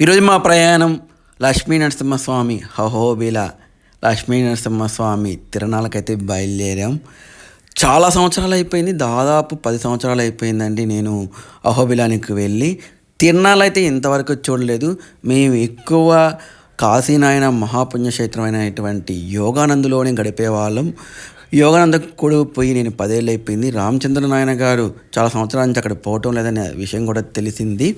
ఈరోజు మా ప్రయాణం లక్ష్మీ నరసింహస్వామి హహోబిల లక్ష్మీ నరసింహస్వామి తిరణాలకైతే బయలుదేరాం. చాలా సంవత్సరాలు అయిపోయింది దాదాపు పది సంవత్సరాలు అయిపోయిందండి నేను అహోబిలానికి వెళ్ళి. తిరణాలు అయితే ఇంతవరకు చూడలేదు. మేము ఎక్కువ కాశీనాయన మహాపుణ్యక్షేత్రమైనటువంటి యోగానందులోనే గడిపేవాళ్ళం. యోగానంద కూడా పోయి నేను పదేళ్ళు అయిపోయింది రామచంద్ర నాయన గారు చాలా సంవత్సరాల నుంచి అక్కడ పోవటం లేదనే విషయం కూడా తెలిసింది.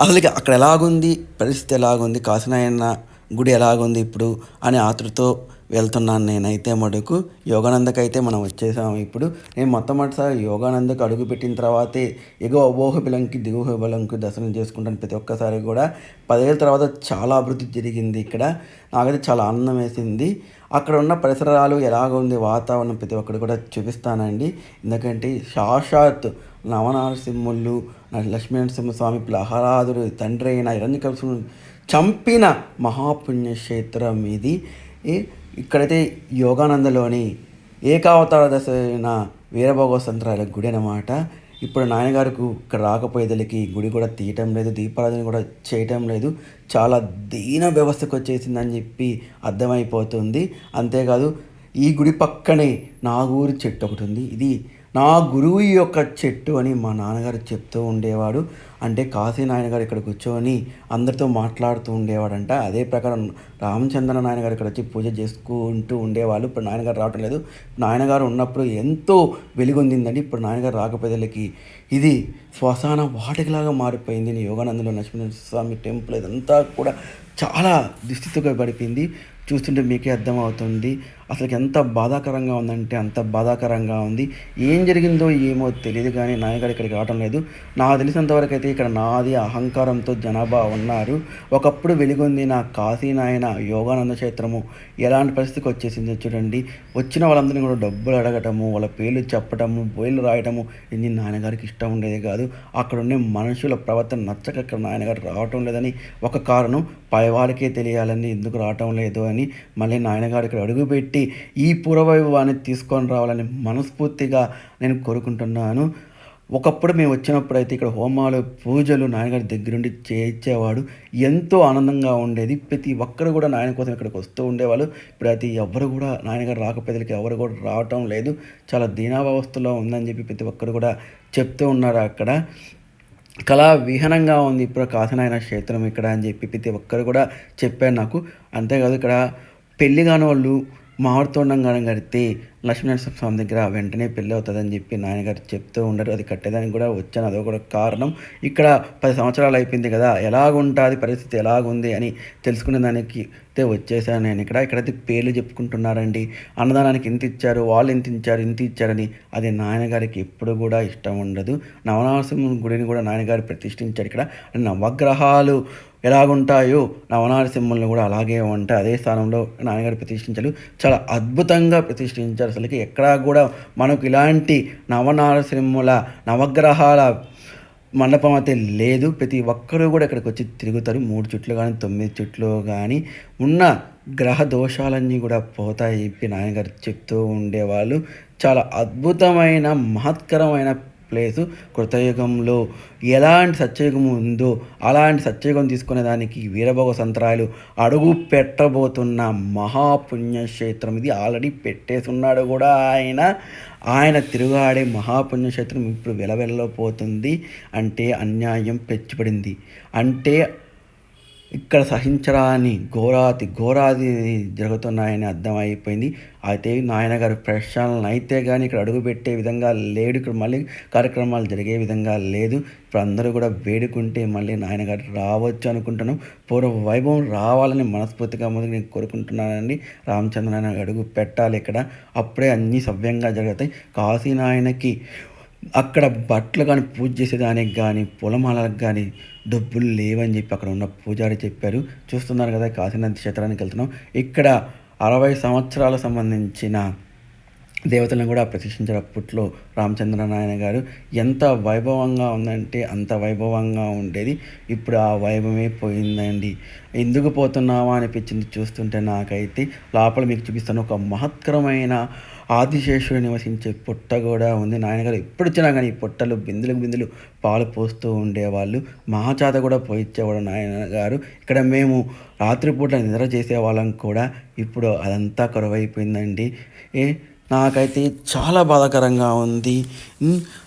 అసలు అక్కడ ఎలాగుంది? పరిస్థితి ఎలాగుంది? కాశీనాయన గుడి ఎలాగుంది ఇప్పుడు? అనే ఆతృతో వెళ్తున్నాను నేనైతే మటుకు. యోగానందకైతే మనం వచ్చేసాము ఇప్పుడు. నేను మొట్టమొదటిసారి యోగానందకు అడుగు పెట్టిన తర్వాతే ఎగువ అబోహ బిలంకి దిగువ బిలంకి దర్శనం చేసుకుంటాను ప్రతి ఒక్కసారి కూడా. పదేళ్ళ తర్వాత చాలా అభివృద్ధి జరిగింది ఇక్కడ. నాకైతే చాలా ఆనందం వేసింది. అక్కడ ఉన్న పరిసరాలు ఎలాగ ఉంది వాతావరణం ప్రతి ఒక్కటి కూడా చూపిస్తానండి. ఎందుకంటే సాక్షాత్ నవనరసింహులు లక్ష్మీనరసింహ స్వామి ప్రహ్లాదుడు తండ్రి అయిన హిరణ్యకల్సును చంపిన మహాపుణ్యక్షేత్రం ఇది. ఇక్కడైతే యోగానందలోని ఏకావతార దశ అయిన వీరభోగ సంత్రాల గుడి అనమాట ఇప్పుడు నాయనగారికి ఇక్కడ రాకపోయేదలకి గుడి కూడా తీయటం లేదు దీపారాధన కూడా చేయటం లేదు. చాలా దీన వ్యవస్థకు వచ్చేసిందని చెప్పి అర్థమైపోతుంది. అంతేకాదు ఈ గుడి పక్కనే నాగూరి చెట్టు ఒకటి ఉంది. ఇది నా గురువు యొక్క చెట్టు అని మా నాన్నగారు చెప్తూ ఉండేవాడు. అంటే కాశీ నాయన గారు ఇక్కడ కూర్చొని అందరితో మాట్లాడుతూ ఉండేవాడంట. అదే ప్రకారం రామచంద్ర నాయన గారు ఇక్కడ వచ్చి పూజ చేసుకుంటూ ఉండేవాళ్ళు. ఇప్పుడు నాయనగారు రావటం లేదు. నాయనగారు ఉన్నప్పుడు ఎంతో వెలుగొందిందండి. ఇప్పుడు నాయనగారు రాకపోయేలకి ఇది శ్మశాన వాటికలాగా మారిపోయింది. యోగానందలో లక్ష్మీ స్వామి టెంపుల్ ఇదంతా కూడా చాలా దుస్థితిగా పడిపోయింది. చూస్తుంటే మీకే అర్థమవుతుంది. అసలు ఎంత బాధాకరంగా ఉందంటే అంత బాధాకరంగా ఉంది. ఏం జరిగిందో ఏమో తెలియదు కానీ నాయకుడు ఇక్కడికి రావటం లేదు. నాకు తెలిసినంతవరకు అయితే ఇక్కడ నాది అహంకారంతో జనాభా ఉన్నారు. ఒకప్పుడు వెలుగొంది నా కాశీ నాయన యోగానంద క్షేత్రము ఎలాంటి పరిస్థితికి వచ్చేసిందో చూడండి. వచ్చిన వాళ్ళందరినీ కూడా డబ్బులు అడగటము వాళ్ళ పేర్లు చెప్పటము బోయిలు రాయటము ఇది నాయనగారికి ఇష్టం ఉండేది కాదు. అక్కడ ఉండే మనుషుల ప్రవర్తన నచ్చక ఇక్కడ నాయనగారు రావటం లేదని ఒక కారణం. పైవాడికే తెలియాలని ఎందుకు రావటం లేదు అని మళ్ళీ నాయనగారు ఇక్కడ అడుగుపెట్టి ఈ పూర్వవైభవాన్ని తీసుకొని రావాలని మనస్ఫూర్తిగా నేను కోరుకుంటున్నాను. ఒకప్పుడు మేము వచ్చినప్పుడు అయితే ఇక్కడ హోమాలు పూజలు నాయనగారి దగ్గరుండి చేయించేవాడు. ఎంతో ఆనందంగా ఉండేది. ప్రతి ఒక్కరు కూడా నాయన కోసం ఇక్కడికి వస్తూ ఉండేవాళ్ళు. ఇప్పుడు అయితే ఎవరు కూడా నాయనగారు రాకపోయేలకి ఎవరు కూడా రావటం లేదు. చాలా దీనావస్థలో ఉందని చెప్పి ప్రతి ఒక్కరు కూడా చెప్తూ ఉన్నారు అక్కడ. కళా విహనంగా ఉంది. ఇప్పుడు కాసనాయన క్షేత్రం ఇక్కడ అని చెప్పి ప్రతి ఒక్కరు కూడా చెప్పారు నాకు. అంతేకాదు ఇక్కడ పెళ్ళి కాని వాళ్ళు మామిడి తోండంగానే కడితే లక్ష్మీనరసింహ స్వామి దగ్గర వెంటనే పెళ్ళి అవుతుందని చెప్పి నాయనగారు చెప్తూ ఉండరు. అది కట్టేదానికి కూడా వచ్చాను. అదో కూడా కారణం. ఇక్కడ పది సంవత్సరాలు అయిపోయింది కదా. ఎలాగుంటుంది పరిస్థితి? ఎలాగుంది అని తెలుసుకునే దానికి అయితే వచ్చేసాను నేను. ఇక్కడ ఇక్కడైతే పేర్లు చెప్పుకుంటున్నారండి. అన్నదానానికి ఇంత ఇచ్చారు? వాళ్ళు ఇంత ఇచ్చారు? ఇంత ఇచ్చారని అది నాయనగారికి ఎప్పుడు కూడా ఇష్టం ఉండదు. నవనరసింహ గుడిని కూడా నాయనగారు ప్రతిష్ఠించారు ఇక్కడ. నవగ్రహాలు ఎలాగుంటాయో నవనారసింహులను కూడా అలాగే ఉంటాయి అదే స్థానంలో నాన్నగారు ప్రతిష్ఠించారు. చాలా అద్భుతంగా ప్రతిష్ఠించారు. అసలుకి ఎక్కడా కూడా మనకు ఇలాంటి నవనారసింహుల నవగ్రహాల మండపం అయితే లేదు. ప్రతి ఒక్కరూ కూడా ఇక్కడికి వచ్చి తిరుగుతారు. మూడు చుట్లు కానీ తొమ్మిది చుట్లు కానీ ఉన్న గ్రహ దోషాలన్నీ కూడా పోతాయి చెప్పి నాన్నగారు చెప్తూ ఉండేవాళ్ళు. చాలా అద్భుతమైన మహత్కరమైన ప్లేసు కృతయుగంలో ఎలాంటి సత్యయుగం ఉందో అలాంటి సత్యయుగం తీసుకునే దానికి వీరభోగ సంతరాయలు అడుగు పెట్టబోతున్న మహాపుణ్యక్షేత్రం ఇది. ఆల్రెడీ పెట్టేసున్నాడు కూడా ఆయన. ఆయన తిరుగాడే మహాపుణ్యక్షేత్రం ఇప్పుడు వెలవెల్లపోతుంది. అంటే అన్యాయం పెచ్చిపడింది అంటే ఇక్కడ సహించరాని ఘోరాతి ఘోరాది జరుగుతున్నాయని అర్థమైపోయింది. అయితే నాయనగారు ప్రశ్నలను అయితే కానీ ఇక్కడ అడుగుపెట్టే విధంగా లేడు. ఇక్కడ మళ్ళీ కార్యక్రమాలు జరిగే విధంగా లేదు. ఇప్పుడు అందరూ కూడా వేడుకుంటే మళ్ళీ నాయనగారు రావచ్చు అనుకుంటున్నాం. పూర్వ వైభవం రావాలని మనస్ఫూర్తిగా ముందుకు నేను కోరుకుంటున్నానండి. రామచంద్ర నాయన అడుగు పెట్టాలి ఇక్కడ. అప్పుడే అన్నీ సవ్యంగా జరుగుతాయి. కాశీ నాయనకి అక్కడ బట్టలు కానీ పూజ చేసేదానికి కానీ పొలమాలకు కానీ డబ్బులు లేవని చెప్పి అక్కడ ఉన్న పూజారి చెప్పారు. చూస్తున్నారు కదా కాశీనాథ్ క్షేత్రానికి వెళ్తున్నాం. ఇక్కడ అరవై సంవత్సరాలకు సంబంధించిన దేవతలను కూడా ప్రతిష్ఠించారు. అప్పట్లో రామచంద్ర నాయన గారు ఎంత వైభవంగా ఉందంటే అంత వైభవంగా ఉండేది. ఇప్పుడు ఆ వైభవమే పోయిందండి. ఎందుకు పోతున్నావా అనిపించింది చూస్తుంటే నాకైతే లోపల మీకు చూపిస్తాను. ఒక మహత్కరమైన ఆదిశేషుడు నివసించే పుట్ట కూడా ఉంది. నాయనగారు ఎప్పుడు వచ్చినా కానీ ఈ పుట్టలు బిందులకు బిందులు పాలు పోస్తూ ఉండేవాళ్ళు. మహాచాత కూడా పోయిచ్చేవాడు నాయన గారు ఇక్కడ మేము రాత్రిపూట నిద్ర చేసేవాళ్ళం కూడా. ఇప్పుడు అదంతా కరువైపోయిందండి. ఏ నాకైతే చాలా బాధాకరంగా ఉంది.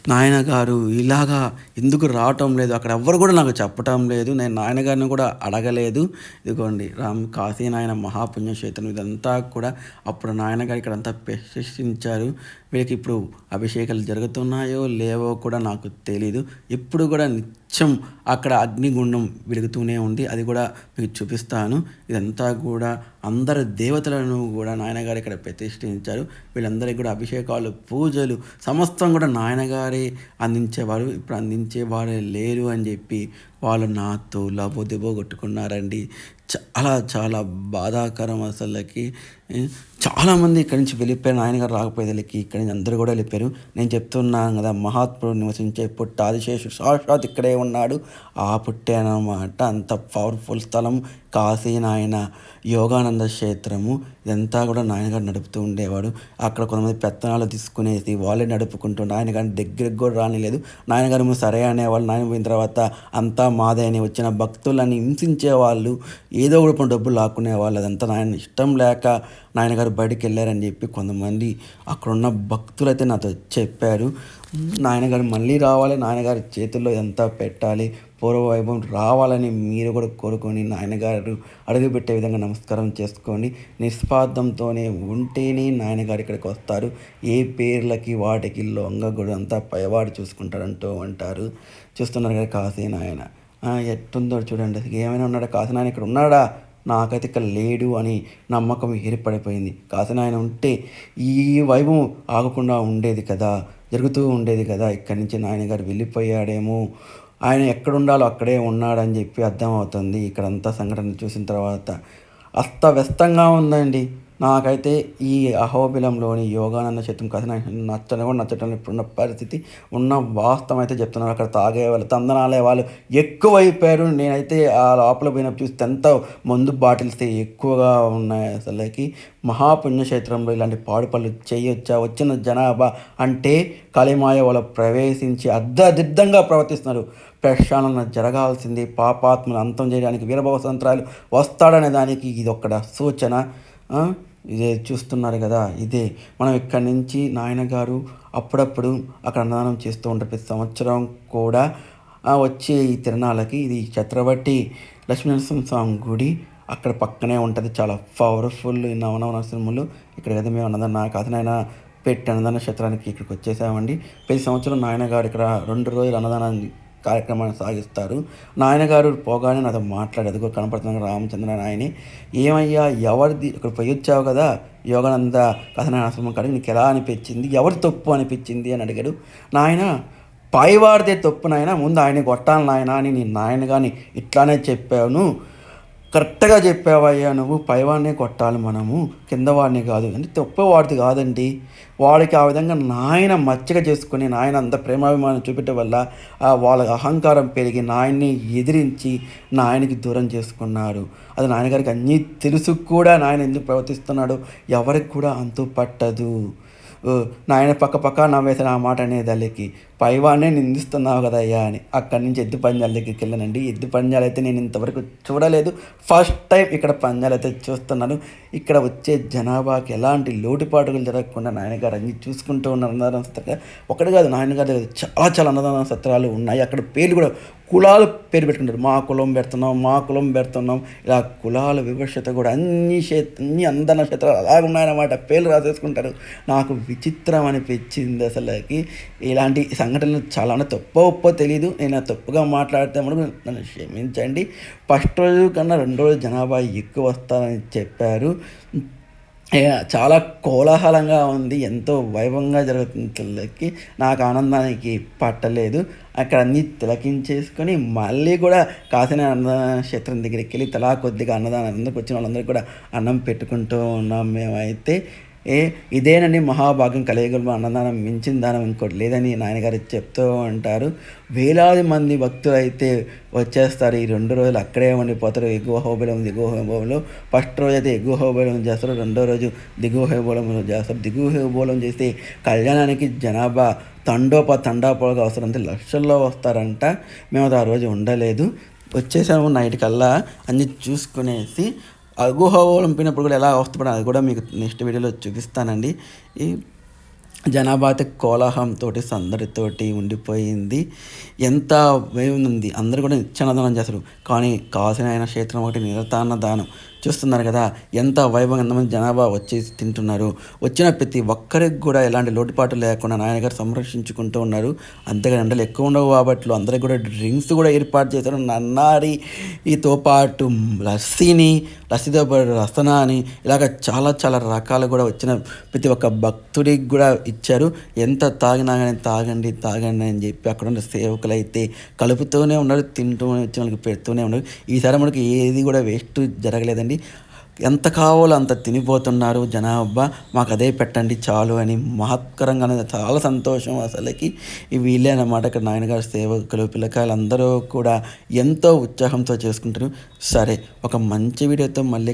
నాయనగారు ఇలాగా ఎందుకు రావటం లేదు? అక్కడ ఎవ్వరు కూడా నాకు చెప్పటం లేదు. నేను నాయనగారిని కూడా అడగలేదు. ఇదిగోండి రామ్ కాశీ నాయన మహాపుణ్యక్షేత్రం ఇదంతా కూడా అప్పుడు నాయనగారు ఇక్కడ అంతా ప్రశంసించారు వీళ్ళకి ఇప్పుడు అభిషేకాలు జరుగుతున్నాయో లేవో కూడా నాకు తెలీదు. ఇప్పుడు కూడా నిత్యం అక్కడ అగ్నిగుండం వెలుగుతూనే ఉంది. అది కూడా మీకు చూపిస్తాను. ఇదంతా కూడా అందరు దేవతలను కూడా నాయనగారు ఇక్కడ ప్రతిష్ఠించారు. వీళ్ళందరికీ కూడా అభిషేకాలు పూజలు సమస్తం కూడా నాయనగారే అందించేవారు. ఇప్పుడు అందించేవారే లేరు అని చెప్పి వాళ్ళు నాతో లవో దిబో కొట్టుకున్నారండి. చాలా చాలా బాధాకరం అసలుకి. చాలామంది ఇక్కడి నుంచి వెళ్ళిపోయారు. నాయనగారు రాకపోయేదలకి ఇక్కడి నుంచి అందరూ కూడా వెళ్ళిపోయారు. నేను చెప్తున్నాను కదా మహాత్ముడు నివసించే పుట్ట ఆదిశేషుడు సాక్షాత్ ఇక్కడే ఉన్నాడు. ఆ పుట్టే అన్నమాట అంత పవర్ఫుల్ స్థలం. కాశీ నాయన యోగానంద క్షేత్రము. ఇదంతా కూడా నాయనగారు నడుపుతూ ఉండేవాడు. అక్కడ కొంతమంది పెత్తనాలు తీసుకునేసి వాళ్ళే నడుపుకుంటూ నాయనగారిని దగ్గరికి కూడా రానిలేదు. నాయనగారు సరే అనేవాళ్ళు. నాయన పోయిన తర్వాత అంతా మాదే అని వచ్చిన భక్తులని హింసించే వాళ్ళు ఏదో ఒకటి డబ్బులు లాక్కునే వాళ్ళు అదంతా నాయన ఇష్టం లేక నాయనగారు బయటికి వెళ్ళారని చెప్పి కొంతమంది అక్కడున్న భక్తులు అయితే నాతో చెప్పారు. నాయనగారు మళ్ళీ రావాలి నాయనగారి చేతుల్లో ఎంత పెట్టాలి పూర్వవైభవం రావాలని మీరు కూడా కోరుకొని నాయనగారు అడుగుపెట్టే విధంగా నమస్కారం చేసుకోండి. నిస్వార్థంతోనే ఉంటేనే నాయనగారు ఇక్కడికి వస్తారు. ఏ పేర్లకి వాటికి లొంగగుడు అంతా పైవాడు చూసుకుంటారంటూ అంటారు చూస్తున్నారు కదా కాశీ నాయన ఎట్టుందో చూడండి. ఏమైనా ఉన్నాడా? కాశీ నాయన ఇక్కడ ఉన్నాడా? నాకైతే ఇక్కడ లేడు అని నమ్మకం ఏర్పడిపోయింది. కాసిన ఆయన ఉంటే ఈ వైభవం ఆగకుండా ఉండేది కదా జరుగుతూ ఉండేది కదా. ఇక్కడి నుంచి నాయనగారు వెళ్ళిపోయాడేమో. ఆయన ఎక్కడ ఉండాలో అక్కడే ఉన్నాడని చెప్పి అర్థమవుతుంది. ఇక్కడంతా సంఘటన చూసిన తర్వాత అస్తవ్యస్తంగా ఉందండి. నాకైతే ఈ అహోబిలంలోని యోగానంద క్షేత్రం కథ నచ్చని కూడా నచ్చటం ఇప్పుడున్న పరిస్థితి ఉన్న వాస్తవం అయితే చెప్తున్నారు. అక్కడ తాగే వాళ్ళు తందనాలే వాళ్ళు ఎక్కువైపోయారు. నేనైతే ఆ లోపల పోయినప్పుడు చూస్తే ఎంత మందు బాటిల్స్ ఎక్కువగా ఉన్నాయి అసలుకి. మహాపుణ్యక్షేత్రంలో ఇలాంటి పాడు చేయొచ్చా? వచ్చిన జనాభా అంటే కలిమాయ వాళ్ళు ప్రవేశించి అర్ధదిద్దంగా ప్రవర్తిస్తున్నారు. ప్రక్షాళన జరగాల్సింది. పాపాత్మను అంతం చేయడానికి వీరభవ సంత్రాలు వస్తాడనే దానికి ఇది ఒక్కడ సూచన ఇదే చూస్తున్నారు కదా ఇదే. మనం ఇక్కడి నుంచి నాయన గారు అప్పుడప్పుడు అక్కడ అన్నదానం చేస్తూ ఉంటారు. ప్రతి సంవత్సరం కూడా వచ్చే ఈ తిరణాలకి ఇది ఛత్రవటి లక్ష్మీనరసింహ స్వామి గుడి అక్కడ పక్కనే ఉంటుంది. చాలా పవర్ఫుల్ ఈ నరసింహులు ఇక్కడ కదా మేము అన్నదాన కథనైనా పెట్టి అన్నదాన క్షేత్రానికి ఇక్కడికి వచ్చేసామండి. ప్రతి సంవత్సరం నాయన గారు ఇక్కడ రెండు రోజులు అన్నదానాన్ని కార్యక్రమాన్ని సాగిస్తారు. నాయనగారు పోగానే నాతో మాట్లాడి అదిగో కనపడుతున్న రామచంద్ర నాయని ఏమయ్యా ఎవరిది? ఇక్కడ పోయి వచ్చావు కదా యోగానంద కథనాశ్రమం కాడికి నీకు ఎలా అనిపించింది? ఎవరి తప్పు అనిపించింది? అని అడిగాడు. నాయన పైవాడిదే తప్పు నాయన ముందు ఆయన కొట్టాలి నాయన అని నీ నాయన కానీ ఇట్లానే చెప్పాను కరెక్ట్గా చెప్పావయ్యా నువ్వు పైవాడినే కొట్టాలి మనము కింద వాడిని కాదు. అంటే తప్పేవాడిది కాదండి. వాడికి ఆ విధంగా నాయన మచ్చగా చేసుకుని నాయన అంత ప్రేమాభిమానం చూపెట్టడం వల్ల వాళ్ళ అహంకారం పెరిగి నాయన్ని ఎదిరించి నాయనకి దూరం చేసుకున్నారు అది నాయనగారికి అన్నీ తెలుసు కూడా నాయన ఎందుకు ప్రవర్తిస్తున్నాడు ఎవరికి కూడా అంతు పట్టదు నాయన పక్క పక్క నవ్వేసిన ఆ మాట అనేదల్లికి పైవాడినే నిందిస్తున్నావు కదయ్యా అని. అక్కడి నుంచి ఎద్దు పంజాల దగ్గరికి వెళ్ళానండి. ఎద్దు పంజాలు అయితే నేను ఇంతవరకు చూడలేదు. ఫస్ట్ టైం ఇక్కడ పంజాలు అయితే చూస్తున్నాను. ఇక్కడ వచ్చే జనాభాకి ఎలాంటి లోటుపాటులు జరగకుండా నాయనగారు అన్ని చూసుకుంటూ ఉన్న అన్నదాన సత్రాలు. ఒకటి కాదు నాయనగారి దగ్గర చాలా చాలా అన్నదాన సత్రాలు ఉన్నాయి. అక్కడ పేర్లు కూడా కులాలు పేరు పెట్టుకుంటారు. మా కులం పెడుతున్నాం మా కులం పెడుతున్నాం. ఇలా కులాల వివక్షత కూడా అన్ని క్షేత్ర అన్ని అందన క్షేత్రాలు అలాగ ఉన్నాయన్నమాట. పేర్లు రాసేసుకుంటారు. నాకు విచిత్రం అనిపించింది అసలుకి. ఇలాంటి సంఘటనలు చాలా తప్ప తప్పో ఒప్పో తెలియదు నేను తప్పుగా మాట్లాడితే నన్ను క్షమించండి. ఫస్ట్ రోజు కన్నా రెండు రోజులు జనాభా ఎక్కువ వస్తారని చెప్పారు. చాలా కోలాహలంగా ఉంది. ఎంతో వైభవంగా జరుగుతుంది పిల్లలకి నాకు ఆనందానికి పట్టలేదు. అక్కడ అన్నీ తిలకించేసుకొని మళ్ళీ కూడా కాసిన అన్నదాన క్షేత్రం దగ్గరికి వెళ్ళి తలా కొద్దిగా అన్నదానం అందరికి వచ్చిన వాళ్ళందరికీ కూడా అన్నం పెట్టుకుంటూ ఉన్నాం మేమైతే. ఏ ఇదేనండి మహాభాగ్యం కలియుగంలో అన్నదానం మించిన దానం ఇంకోటి లేదని నాయనగారు చెప్తూ ఉంటారు. వేలాది మంది భక్తులు అయితే వచ్చేస్తారు. ఈ రెండు రోజులు అక్కడే ఉండిపోతారు. ఎగువ హోబలం దిగువ హోబలంలో ఫస్ట్ రోజు అయితే ఎగువ హోబలం చేస్తారు. రెండో రోజు దిగువ హోబలం చేస్తారు. దిగువ హోబలం చేస్తే కళ్యాణానికి జనాభా తండోప తండాపోలుగా అవసరం లక్షల్లో వస్తారంట. మేము అది ఆ రోజు ఉండలేదు. వచ్చేసాము నైట్ కల్లా అన్నీ చూసుకునేసి గుహ ఒలింపినప్పుడు కూడా ఎలా వస్తాడో అది కూడా మీకు నెక్స్ట్ వీడియోలో చూపిస్తానండి. ఈ జనాభా అయితే కోలాహలంతో సందడితోటి ఉండిపోయింది. ఎంత ఉంది? అందరూ కూడా నిత్యాన్నదానం చేస్తారు. కానీ కాసిన ఆయన క్షేత్రం ఒకటి నిరతాన్న దానం చూస్తున్నారు కదా ఎంత వైభవం ఎంతమంది జనాభా వచ్చేసి తింటున్నారు. వచ్చిన ప్రతి ఒక్కరికి కూడా ఎలాంటి లోటుపాటు లేకుండా నాయనగారు సంరక్షించుకుంటూ ఉన్నారు. అంతేగాని ఎండలు ఎక్కువ ఉండవు కాబట్టి అందరికి కూడా డ్రింక్స్ కూడా ఏర్పాటు చేశారు. నన్నారి ఈతో పాటు లస్సీని లస్సీతో పాటు రసనాని ఇలాగ చాలా చాలా రకాలు కూడా వచ్చిన ప్రతి ఒక్క భక్తుడికి కూడా ఇచ్చారు. ఎంత తాగినా కానీ తాగండి తాగండి అని చెప్పి అక్కడ ఉన్న సేవకులు అయితే కలుపుతూనే ఉన్నారు తింటూనే వచ్చిన వాళ్ళకి పెడుతూనే ఉన్నారు. ఈసారి మనకి ఏది కూడా వేస్ట్ జరగలేదని జరగలేదండి ఎంత కావాలో అంత తినిపోతున్నారు. జనాభా మాకు అదే పెట్టండి చాలు అని మహత్కరంగా చాలా సంతోషం అసలుకి. వీళ్ళే అన్నమాట ఇక్కడ నాయనగారు సేవకులు పిల్లకాయలు అందరూ కూడా ఎంతో ఉత్సాహంతో చేసుకుంటారు సరే ఒక మంచి వీడియోతో మళ్ళీ